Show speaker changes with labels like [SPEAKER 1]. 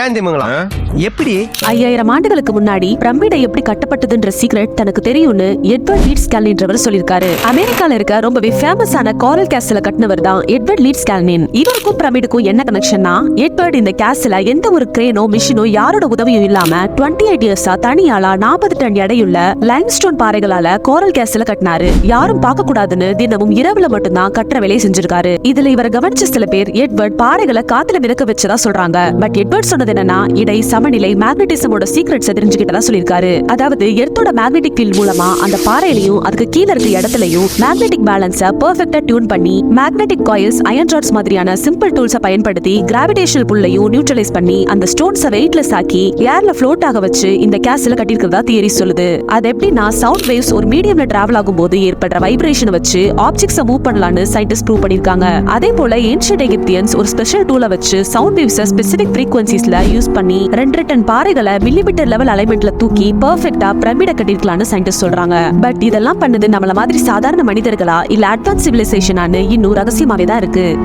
[SPEAKER 1] ஏன் திமுங்களா எப்படி?
[SPEAKER 2] ஐயாயிரம் ஆண்டுகளுக்கு முன்னாடி பிரமிடை எப்படி கட்டப்பட்டதுன்ற சீக்ரெட் தனக்கு தெரியும்னு எட்வர்ட் லீட்ஸ் கேல்னின்றவர் சொல்லிருக்காரு அமெரிக்கால இருக்க ரொம்பவே ஃபேமஸான காரல் கேஸ்ல கட்டினவர் தான் எட்வர்ட் லீட்ஸ் கேல்னின் இவருக்கும் பிரமிடுக்கும் என்ன கனெக்ஷன்னா எட்வர்ட் இந்த கேஸ்ல எந்த ஒரு கிரேனோ மிஷினோ யாரோட உதவியும் இல்லாம 28 எயிட் இயர்ஸா தனியாளா நாற்பது டன் எடையுள்ள லைம்ஸ்டோன் பாறைகளால கோரல் கேஸ்ல கட்டினாரு. யாரும் பார்க்க கூடாதுன்னு தினமும் இரவுல மட்டும்தான் கட்டுற வேலையை செஞ்சிருக்காரு. இதுல இவரை கவனிச்ச சில பேர் எட்வர்ட் பாறைகளை காத்துல மிதக்க வச்சதா சொல்றாங்க. பட் எட்வர்ட் சொன்னது என்னன்னா இடை சமநிலை மேக்னட்டிசமோட சீக்ரெட்ஸ் தெரிஞ்சுக்கிட்டதா சொல்லியிருக்காரு. அதாவது எர்த்தோட மேக்னெட்டிக் ஃபீல்ட் மூலமா அந்த பாறையிலையும் அதுக்கு கீழே இருக்க இடத்துலயும் மேக்னெட்டிக் பேலன்ஸ பெர்ஃபெக்ட்டா டியூன் பண்ணி மேக்னெட்டிக் காயில்ஸ் அயன் ராட்ஸ் மாதிரியான சிம்பிள் டூல்ஸை பயன்படுத்தி கிராவிடேஷனல் புல்லையும் நியூட்ரலைஸ் பண்ணி அந்த ஸ்டோன்ஸை வெயிட்லெஸ் ஆக்கி ஏர்ல ஃப்ளோட் ஆக வச்சு இந்த கேஸ்ல கட்டியிருக்கிறதா தியரி சொல்லுது. அது எப்படின்னா சவுண்ட் வேவ்ஸ் ஒரு மீடியம்ல டிராவல் ஆகும்போது ஏற்படுற வைப்ரேஷனை வச்சு ஆப்ஜெக்ட்ஸை மூவ் பண்ணலாம்னு சயின்டிஸ்ட் ப்ரூவ் பண்ணிருக்காங்க அதே போல ஏன்ஷியன்ட் எகிப்தியன்ஸ் ஒரு ஸ்பெஷல் டூலை வச்சு சவுண்ட் வேவ்ஸை ஸ்பெசிபிக் ஃப்ரீக்வன்சிஸ்ல யூஸ் பண்ணி ரெண்டு டன் பாறைகளை மில்லிமீட்டர் லெவல் அலைமெண்ட்ல தூக்கி பெர்ஃபெக்ட்டா பிரமிட கட்டிருக்கலாம்னு சயின்டிஸ்ட் சொல்றாங்க. பட் இதெல்லாம் பண்ணது நம்மள மாதிரி சாதாரண மனிதர்களா இல்ல அட்வான்ஸ் சிவிலைசேஷனான்னு இன்னும் ரகசியமாவே தான் இருக்கு.